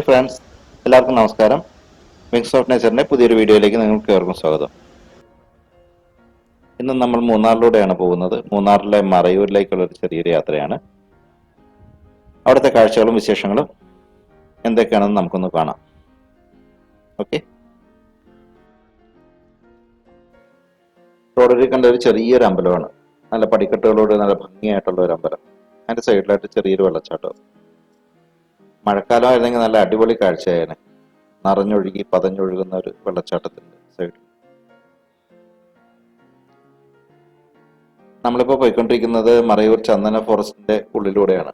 Hi friends എല്ലാവർക്കും നമസ്കാരം. Mix of നേച്ചറിന്റെ പുതിയൊരു വീഡിയോയിലേക്ക് നിങ്ങൾക്ക് ഏവർക്കും സ്വാഗതം. ഇന്ന് നമ്മൾ മൂന്നാറിലൂടെയാണ് പോകുന്നത്. മൂന്നാറിലെ മറയൂരിലേക്കുള്ള ഒരു ചെറിയൊരു യാത്രയാണ്. അവിടുത്തെ കാഴ്ചകളും വിശേഷങ്ങളും എന്തൊക്കെയാണെന്ന് നമുക്കൊന്ന് കാണാം. ഓക്കെ റോഡിൽ കണ്ട ഒരു ചെറിയൊരു അമ്പലമാണ്. നല്ല പടിക്കെട്ടുകളോട് നല്ല ഭംഗിയായിട്ടുള്ള ഒരു അമ്പലം. അതിന്റെ സൈഡിലായിട്ട് ചെറിയൊരു വെള്ളച്ചാട്ടം. മഴക്കാലം ആയിരുന്നെങ്കിൽ നല്ല അടിപൊളി കാഴ്ചയായേനെ. നിറഞ്ഞൊഴുകി പതഞ്ഞൊഴുകുന്ന ഒരു വെള്ളച്ചാട്ടത്തിന്റെ സൈഡ് നമ്മളിപ്പോൾ പോയിക്കൊണ്ടിരിക്കുന്നത് മറയൂർ ചന്ദന ഫോറസ്റ്റിന്റെ ഉള്ളിലൂടെയാണ്.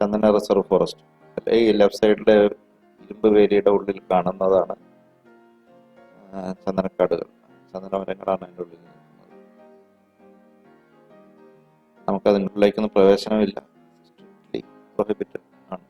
ചന്ദന റിസർവ് ഫോറസ്റ്റ്. ഈ ലെഫ്റ്റ് സൈഡിലെ ഇരുമ്പ് വേലിയുടെ ഉള്ളിൽ കാണുന്നതാണ് ചന്ദനക്കാടുകൾ. ചന്ദന മരങ്ങളാണ് അതിന്റെ ഉള്ളിൽ നിൽക്കുന്നത്. നമുക്ക് അതിന്റെ ഉള്ളിലേക്കൊന്നും പ്രവേശനമില്ല. പ്രൊഹിബിറ്റഡ് ആണ്.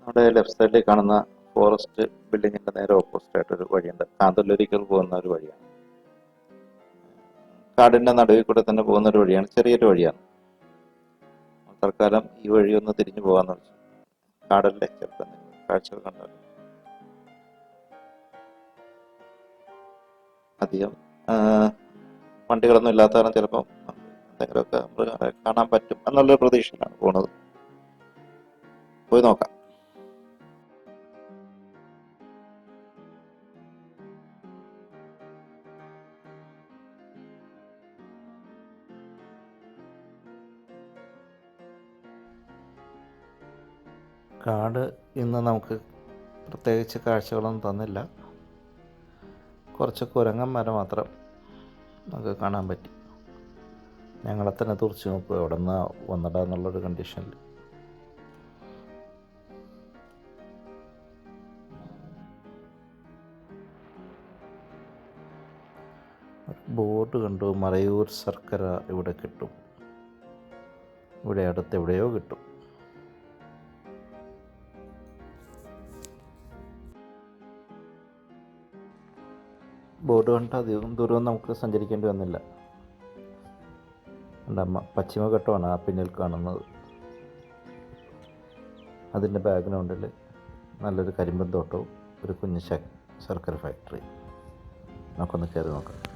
നമ്മുടെ ലെഫ്റ്റ് സൈഡിൽ കാണുന്ന ഫോറസ്റ്റ് ബിൽഡിങ്ങിന്റെ നേരെ ഓപ്പോസിറ്റ് ആയിട്ട് ഒരു വഴിയുണ്ട്. കാന്തല്ലൂരിക്കൽ പോകുന്ന ഒരു വഴിയാണ്. കാടിന്റെ നടുവിൽ കൂടെ തന്നെ പോകുന്ന ഒരു വഴിയാണ്. ചെറിയൊരു വഴിയാണ്. തൽക്കാലം ഈ വഴി ഒന്ന് തിരിഞ്ഞു പോകാന്ന് വെച്ചു. കാടല്ലേ എന്തെങ്കിലും കാഴ്ചകൾ കണ്ടാൽ അധികം വണ്ടികളൊന്നും ഇല്ലാത്ത കാരണം ചിലപ്പം എന്തെങ്കിലുമൊക്കെ മൃഗങ്ങളെ കാണാൻ പറ്റും. എന്നുള്ളൊരു പ്രതീക്ഷയിലാണ് പോണത്. പോയി നോക്കാം. കാട് ഇന്ന് നമുക്ക് പ്രത്യേകിച്ച് കാഴ്ചകളൊന്നും തന്നില്ല. കുറച്ച് കുരങ്ങന്മാരെ മാത്രം നമുക്ക് കാണാൻ പറ്റി. ഞങ്ങളെ തന്നെ തുറച്ച് നോക്കും എവിടെ നിന്ന് വന്നിട എന്നുള്ളൊരു കണ്ടീഷനിൽ ബോർഡ് കണ്ടു മറയൂർ ശർക്കര ഇവിടെ കിട്ടും. ഇവിടെ അടുത്ത് എവിടെയോ കിട്ടും. ബോർഡ് കണ്ട അധികം ദൂരം നമുക്ക് സഞ്ചരിക്കേണ്ടി വന്നില്ല. അമ്മ പശ്ചിമഘട്ടമാണ് ആ പിന്നിൽ കാണുന്നത്. അതിന്റെ ബാക്ക്ഗ്രൗണ്ടിൽ നല്ലൊരു കരിമ്പൻ തോട്ടവും ഒരു കുഞ്ഞ് ശർക്കര ഫാക്ടറി നമുക്കൊന്ന് കയറി നോക്കാം.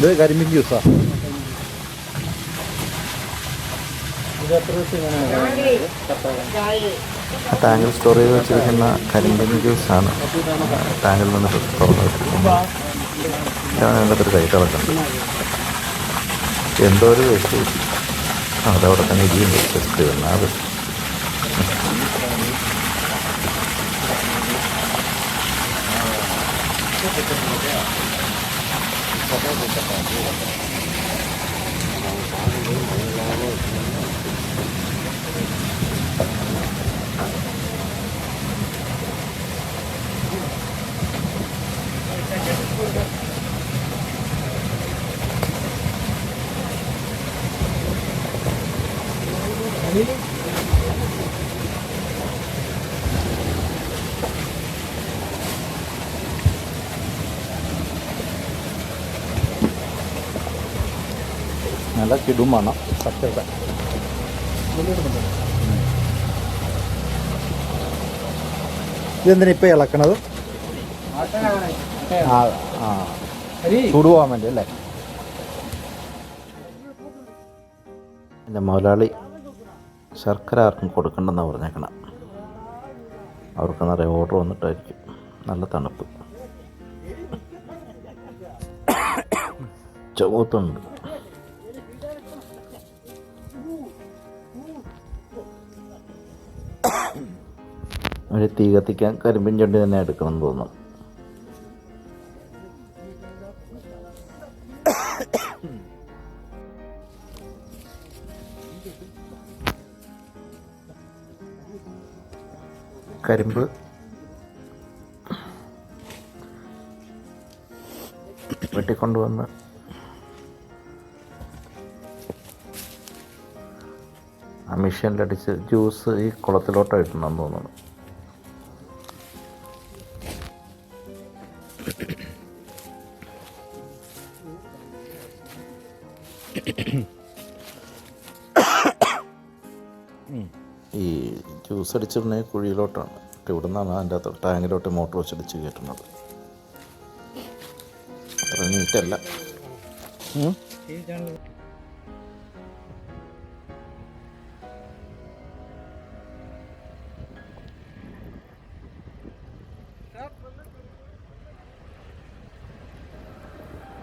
ഇത് കരിമ്പിൻ ജ്യൂസാ ടാങ്കിൽ സ്റ്റോർ ചെയ്ത് വെച്ചിരിക്കുന്ന കരിമ്പിൻ ജ്യൂസാണ് ടാങ്കിൽ നിന്ന് തുറന്ന് വെച്ചിരിക്കുന്നത് ഇതാണ് അതിന്റെ ഒരു കൈ കിടക്കുന്നത് എന്തോ ഒരു വേസ്റ്റ് അതവിടെ തന്നെ ഇരിക്കും ജസ്റ്റ് വന്നാൽ അത് നല്ല കിടും വേണം സത്യത്തെ ഇതെന്തിനാ ഇപ്പം ഇളക്കണത്? ആ ആ. ചൂട് പോകാൻ വേണ്ടി അല്ലേ? എന്റെ മുതലാളി ശർക്കര ആർക്കും കൊടുക്കണ്ടെന്നാണ് പറഞ്ഞേക്കണം. അവർക്ക് നിറയെ ഓർഡർ വന്നിട്ടായിരിക്കും. നല്ല തണുപ്പ്. ചുവത്തുണ്ട് ഒരു തീ കത്തിക്കാൻ കരിമ്പിൻ ചണ്ടി തന്നെ എടുക്കണം എന്ന് തോന്നുന്നു. കരിമ്പ്. വെട്ടിക്കൊണ്ടുവന്ന് ആ മെഷീനിലടിച്ച് ജ്യൂസ് ഈ കുളത്തിലോട്ടോ ഇട്ടുണ്ടെന്ന് തോന്നുന്നു. ഈ ജ്യൂസ് അടിച്ചിടുന്ന കുഴിയിലോട്ടാണ്. ഇവിടെ നിന്നാണ് അതിന്റെ അകത്ത് ടാങ്കിലോട്ട് മോട്ടോർ വെച്ചടിച്ച് കയറ്റുന്നത്. അത്ര നീറ്റല്ല.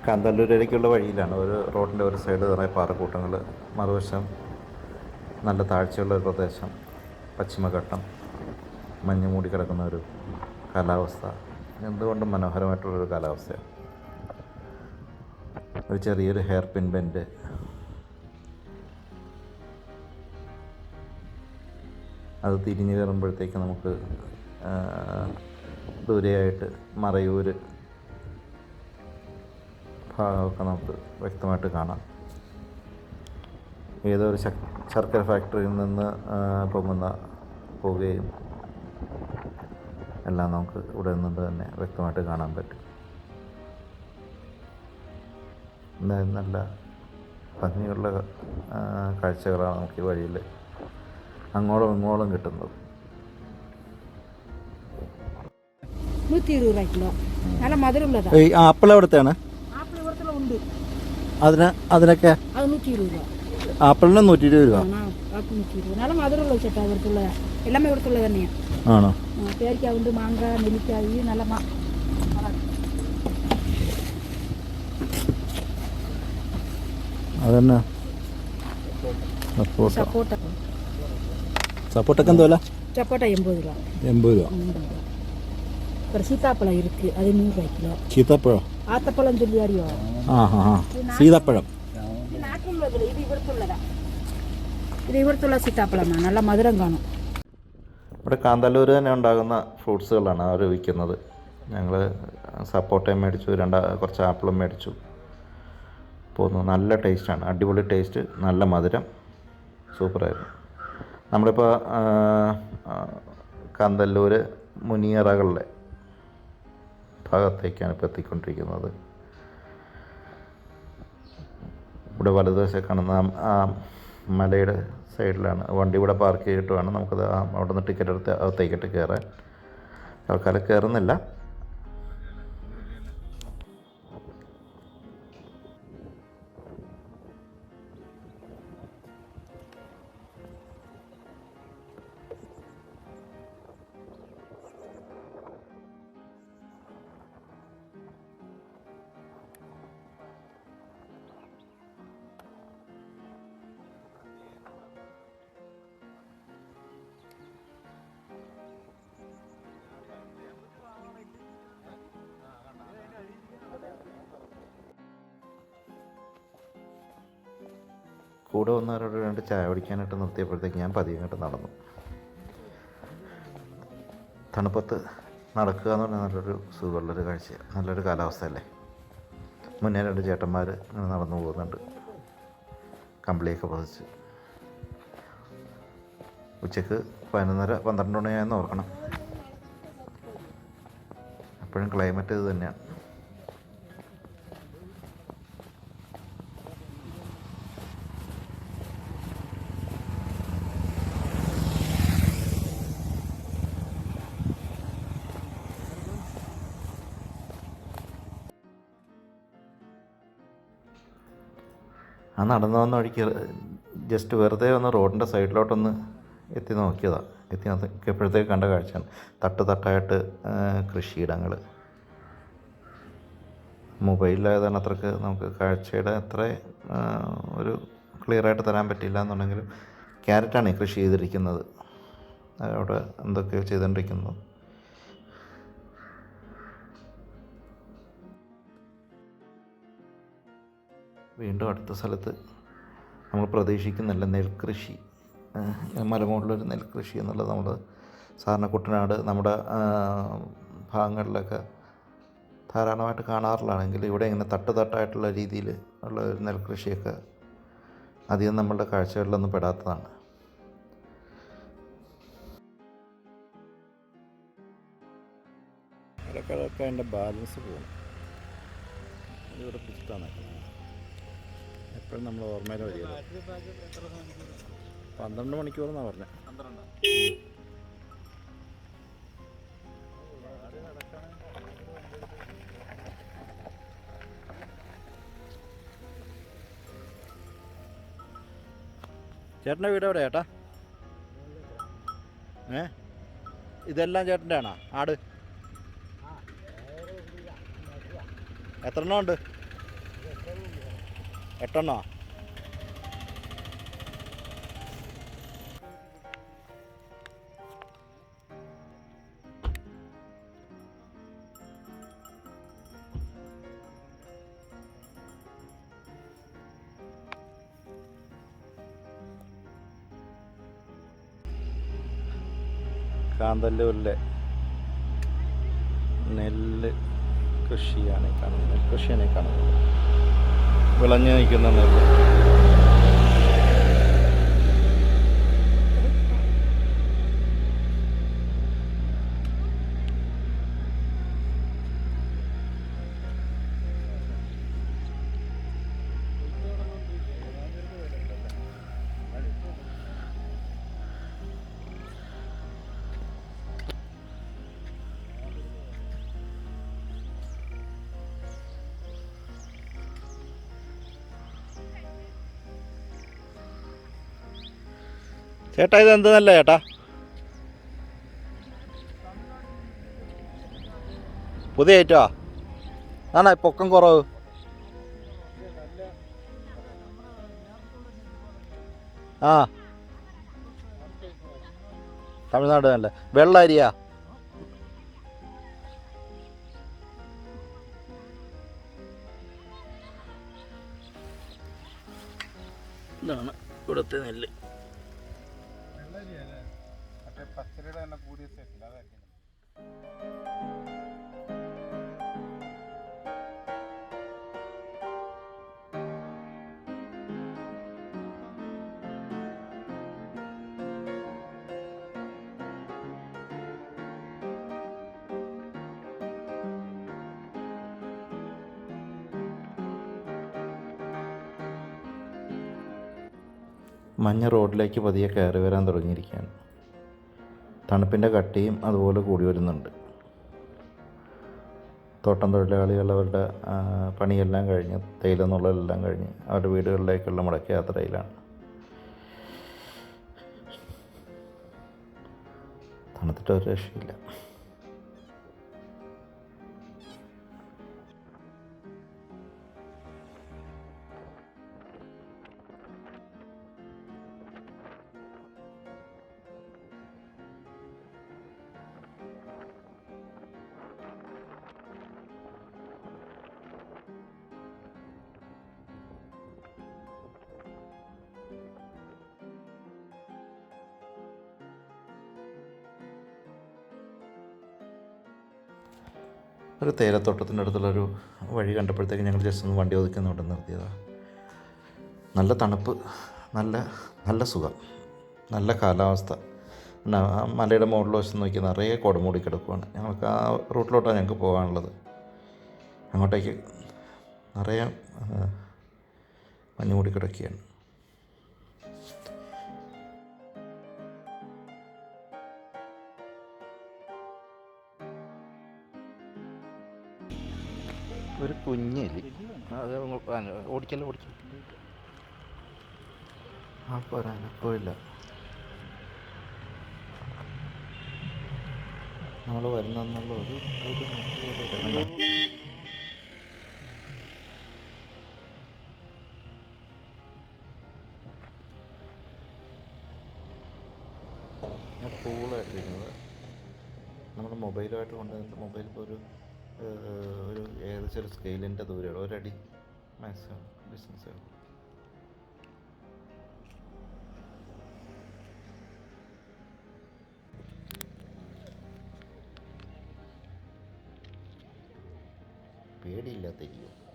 കാന്തല്ലൂരേക്കുള്ള വഴിയിലാണ്. ഒരു റോഡിന്റെ ഒരു സൈഡ് നിറയെ പാറക്കൂട്ടങ്ങൾ മറുവശം നല്ല താഴ്ചയുള്ള ഒരു പ്രദേശം പശ്ചിമഘട്ടം മഞ്ഞ് മൂടി കിടക്കുന്ന ഒരു കാലാവസ്ഥ. എന്തുകൊണ്ടും മനോഹരമായിട്ടുള്ളൊരു കാലാവസ്ഥയാണ്. ഒരു ചെറിയൊരു ഹെയർ പിൻ ബെൻഡ് അത് തിരിഞ്ഞു കയറുമ്പോഴത്തേക്ക് നമുക്ക് ദൂരെയായിട്ട് മറയൂർ ഭാഗമൊക്കെ നമുക്ക് വ്യക്തമായിട്ട് കാണാം. ഏതോ ഒരു ശർക്കര ഫാക്ടറിയിൽ നിന്ന് ആ, പൊങ്ങുന്ന പുകയും എല്ലാം നമുക്ക് ഇവിടെ നിന്ന് തന്നെ വ്യക്തമായിട്ട് കാണാൻ പറ്റും. എന്തായാലും നല്ല ഭംഗിയുള്ള ആ, കാഴ്ചകളാണ് നമുക്ക് ഈ വഴിയിൽ അങ്ങോളം ഇങ്ങോളം കിട്ടുന്നത്. നൂറ്റി ഇരുപത് കിലോ. നല്ല മധുരമുള്ളതാണ് ഈ ആപ്പിൾ എവിടത്തെയാണ്? ആപ്പിൾ ഇവിടത്തുള്ള ഉണ്ട് അതിന് അതിനൊക്കെ അത് നൂറ്റി ഇരുപത് രൂപ ആപ്പിളിന് നൂറ്റി ഇരുപത് രൂപ ആ ആപ്പിൾ നൂറ്റി ഇരുപത് നല്ല മധുരമുള്ള ചേട്ടാ ഇവിടുത്തുള്ളതാ എല്ലാമേ ഇവിടുത്തുള്ളത് തന്നെയാണ് ആണോ പേരിക്ക ഉണ്ട് മാങ്ക നെല്ലിക്ക ഈ നല്ല മാ അതന്നെ സപ്പോട്ട സപ്പോട്ട സപ്പോട്ടൊക്കെ എന്തോ വില சப்போட்டா எண்பது ரூபா എൺപത് രൂപ எண்பது ரூபா அப்புறம் சீத்தாப்பழம் இருக்கு அது நூறுரூவா கிலோ ചീത്തപ്പഴം ആത്തപ്പഴം ചൊല്ലി അറിയോ സീതപ്പഴം. ഇത് ഇവിടുത്തുള്ള സീതാപ്പഴമാണ്. നല്ല മധുരം കാണും. ഇവിടെ കാന്തല്ലൂർ തന്നെ ഉണ്ടാകുന്ന ഫ്രൂട്ട്സുകളാണ് അവർ വിൽക്കുന്നത്. ഞങ്ങൾ സപ്പോട്ടയും മേടിച്ചു രണ്ട കുറച്ച് ആപ്പിളും മേടിച്ചു. പോന്നു നല്ല ടേസ്റ്റാണ്. അടിപൊളി ടേസ്റ്റ് നല്ല മധുരം. സൂപ്പറായിരുന്നു. നമ്മളിപ്പോൾ കാന്തല്ലൂർ മുനിയറകളിലെ ഭാഗത്തേക്കാണ് ഇപ്പോൾ എത്തിക്കൊണ്ടിരിക്കുന്നത്. ഇവിടെ വലതുവശം കാണുന്ന ആ- മലയുടെ സൈഡിലാണ്. വണ്ടി ഇവിടെ പാർക്ക് ചെയ്തിട്ട് വേണം നമുക്കത് അവിടെ നിന്ന് ടിക്കറ്റ് എടുത്ത് അകത്തേക്കിട്ട് കയറാൻ തൽക്കാലം കയറുന്നില്ല കൂടെ വന്നവരോട് രണ്ട് ചായ കുടിക്കാനായിട്ട് നിർത്തിയപ്പോഴത്തേക്ക് ഞാൻ പതിയെ നടന്നു. തണുപ്പത്ത് നടക്കുക എന്ന് പറഞ്ഞാൽ നല്ലൊരു സുഖമുള്ളൊരു കാഴ്ച നല്ലൊരു കാലാവസ്ഥയല്ലേ മുന്നേ രണ്ട് ചേട്ടന്മാർ ഇങ്ങനെ നടന്നു പോകുന്നുണ്ട്. കമ്പിളിയൊക്കെ പതിച്ച്. ഉച്ചയ്ക്ക് പതിനൊന്നര പന്ത്രണ്ട് മണിയായെന്ന് ഓർക്കണം. അപ്പോഴും ക്ലൈമറ്റ് ഇത് തന്നെയാണ്. ആ നടന്നു വന്ന വഴിക്ക് ജസ്റ്റ് വെറുതെ ഒന്ന് റോഡിന്റെ സൈഡിലോട്ടൊന്ന് എത്തി നോക്കിയതാണ് എത്തി നോക്കിയപ്പോഴത്തേക്ക് കണ്ട കാഴ്ചയാണ്. തട്ട് തട്ടായിട്ട് കൃഷിയിടങ്ങൾ. കൃഷിയിടങ്ങൾ മൊബൈലിലായതാണ് അത്രയ്ക്ക് നമുക്ക് കാഴ്ചയുടെ അത്ര ഒരു ക്ലിയറായിട്ട് തരാൻ പറ്റില്ല എന്നുണ്ടെങ്കിലും ക്യാരറ്റാണ് കൃഷി ചെയ്തിരിക്കുന്നത്. അവിടെ എന്തൊക്കെയോ ചെയ്തുകൊണ്ടിരിക്കുന്നത് വീണ്ടും അടുത്ത സ്ഥലത്ത് നമ്മൾ പ്രതീക്ഷിക്കുന്നില്ല നെൽകൃഷി മലമുകളിലൊരു നെൽകൃഷി എന്നുള്ളത് നമ്മൾ സാധാരണ കുട്ടനാട് നമ്മുടെ ഭാഗങ്ങളിലൊക്കെ ധാരാളമായിട്ട് കാണാറുള്ളതാണെങ്കിൽ ഇവിടെ ഇങ്ങനെ തട്ട് തട്ടായിട്ടുള്ള രീതിയിൽ ഉള്ള ഒരു നെൽകൃഷിയൊക്കെ അധികം നമ്മളുടെ കാഴ്ചകളിലൊന്നും പെടാത്തതാണ്. ഇടയ്ക്കിടയ്ക്ക് അതിന്റെ ബാലൻസ് പോകും ഇവിടെ പിടിച്ചിട്ടാണ്. എപ്പോഴും നമ്മൾ ഓർമ്മയിൽ വരിക പന്ത്രണ്ട് മണിക്കൂറെന്നാണ് പറഞ്ഞത് ചേട്ടന്റെ വീട് എവിടെയാ ചേട്ടാ ഏ? ഇതെല്ലാം ചേട്ടന്റെ ആണോ? ആട്. എത്ര എണ്ണം ഉണ്ട്? എട്ടെണ്ണോ? കാന്തല്ലൂരിലെ നെല്ല് കൃഷിയാണ് കാണുന്നത്. നെൽകൃഷിയാണ് കാണുന്നത്. വിളഞ്ഞു നിൽക്കുന്ന നെല്ല് ചേട്ടാ ഇത് എന്ത് നല്ല ചേട്ടാ? പുതിയ ഐറ്റമാ? ആണോ പൊക്കം കുറവ്? ആ. തമിഴ്നാട് നല്ല. വെള്ള അരിയാ ഇതാണ് ഇവിടുത്തെ നെല്ല്. മഞ്ഞ റോഡിലേക്ക് പതിയെ കയറി വരാൻ തുടങ്ങിയിരിക്കുകയാണ്. തണുപ്പിന്റെ കട്ടിയും അതുപോലെ കൂടി വരുന്നുണ്ട്. തോട്ടം തൊഴിലാളികൾ അവരുടെ പണിയെല്ലാം കഴിഞ്ഞ് തേയില നുള്ളലെല്ലാം കഴിഞ്ഞ് അവരുടെ വീടുകളിലേക്കുള്ള മുടക്ക യാത്രയിലാണ്. തണുത്തിട്ട് ഒരു രക്ഷയില്ല. ഒരു തേയിലത്തോട്ടത്തിന്റെ അടുത്തുള്ളൊരു വഴി കണ്ടപ്പോഴത്തേക്ക് ഞങ്ങൾ ജസ്റ്റ് ഒന്ന് വണ്ടി ഒതുക്കുന്നുണ്ട് നിർത്തിയതാണ് നല്ല തണുപ്പ് നല്ല നല്ല സുഖം നല്ല കാലാവസ്ഥ. മലയുടെ മുകളിൽ വശം നോക്കി നിറയെ കുടമൂടി കിടക്കുവാണ്. ഞങ്ങൾക്ക് ആ റൂട്ടിലോട്ടാണ് ഞങ്ങൾക്ക് പോകാനുള്ളത്. അങ്ങോട്ടേക്ക് നിറയെ മഞ്ഞുമൂടി മഞ്ഞ് മൂടി കിടക്കുകയാണ്. ഒരു കുഞ്ഞെലി അത് ഓടിക്കല്ല ഓടിക്കല്ല. ആ പോരാനപ്പോയില്ല നമ്മൾ വരുന്നെന്നുള്ള ഒരു ഒരു ഒരു സ്കെയിലിന്റെ ദൂരമുള്ള ഒരടി മാക്സിമം ബിസിനസ് പേടിയില്ലാത്തിരിക്കും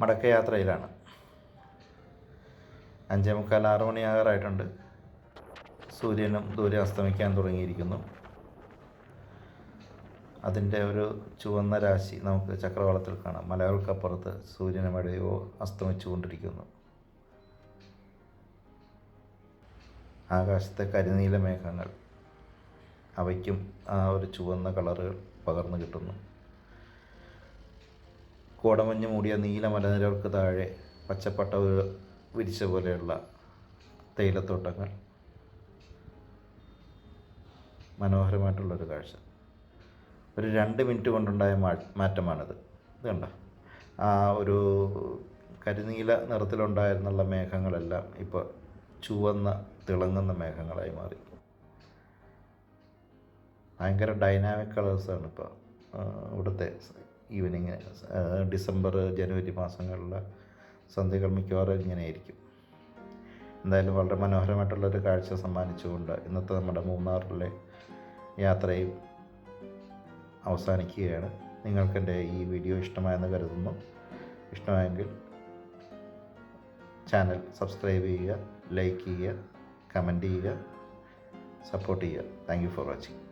മടക്കയാത്രയിലാണ്. അഞ്ചേ മുക്കാൽ ആറ് മണിയാകാറായിട്ടുണ്ട്. സൂര്യനും ദൂരെ അസ്തമിക്കാൻ തുടങ്ങിയിരിക്കുന്നു. അതിന്റെ ഒരു ചുവന്ന രാശി നമുക്ക് ചക്രവാളത്തിൽ കാണാം. മലകൾക്കപ്പുറത്ത് സൂര്യനും എവിടെയോ അസ്തമിച്ചുകൊണ്ടിരിക്കുന്നു. ആകാശത്തെ കരിനീല മേഘങ്ങൾ അവയ്ക്കും ആ ഒരു ചുവന്ന കളറുകൾ പകർന്നു കിട്ടുന്നു. കോടമഞ്ഞ് മൂടിയ നീല മലനിരകൾക്ക് താഴെ പച്ചപ്പട്ട വിരിച്ച പോലെയുള്ള തേയിലത്തോട്ടങ്ങൾ. മനോഹരമായിട്ടുള്ളൊരു കാഴ്ച. ഒരു രണ്ട് മിനിറ്റ് കൊണ്ടുണ്ടായ മാറ്റമാണിത്. ഇത് കണ്ട? ആ ഒരു കരിനീല നിറത്തിലുണ്ടായിരുന്നുള്ള മേഘങ്ങളെല്ലാം ഇപ്പോൾ ചുവന്ന തിളങ്ങുന്ന മേഘങ്ങളായി മാറി. ഭയങ്കര ഡൈനാമിക് കളേഴ്സാണ് ഇപ്പോൾ ഇവിടുത്തെ ഈവനിങ് ഡിസംബർ ജനുവരി മാസങ്ങളിലെ സന്ധ്യകൾ മിക്കവാറും ഇങ്ങനെയായിരിക്കും. എന്തായാലും വളരെ മനോഹരമായിട്ടുള്ളൊരു കാഴ്ച സമ്മാനിച്ചുകൊണ്ട് ഇന്നത്തെ നമ്മുടെ മൂന്നാറിലെ യാത്രയും അവസാനിക്കുകയാണ്. നിങ്ങൾക്കെന്റെ ഈ വീഡിയോ ഇഷ്ടമായെന്ന് കരുതുന്നു. ഇഷ്ടമായെങ്കിൽ ചാനൽ സബ്സ്ക്രൈബ് ചെയ്യുക ലൈക്ക് ചെയ്യുക കമന്റ് ചെയ്യുക സപ്പോർട്ട് ചെയ്യുക. Thank you for watching.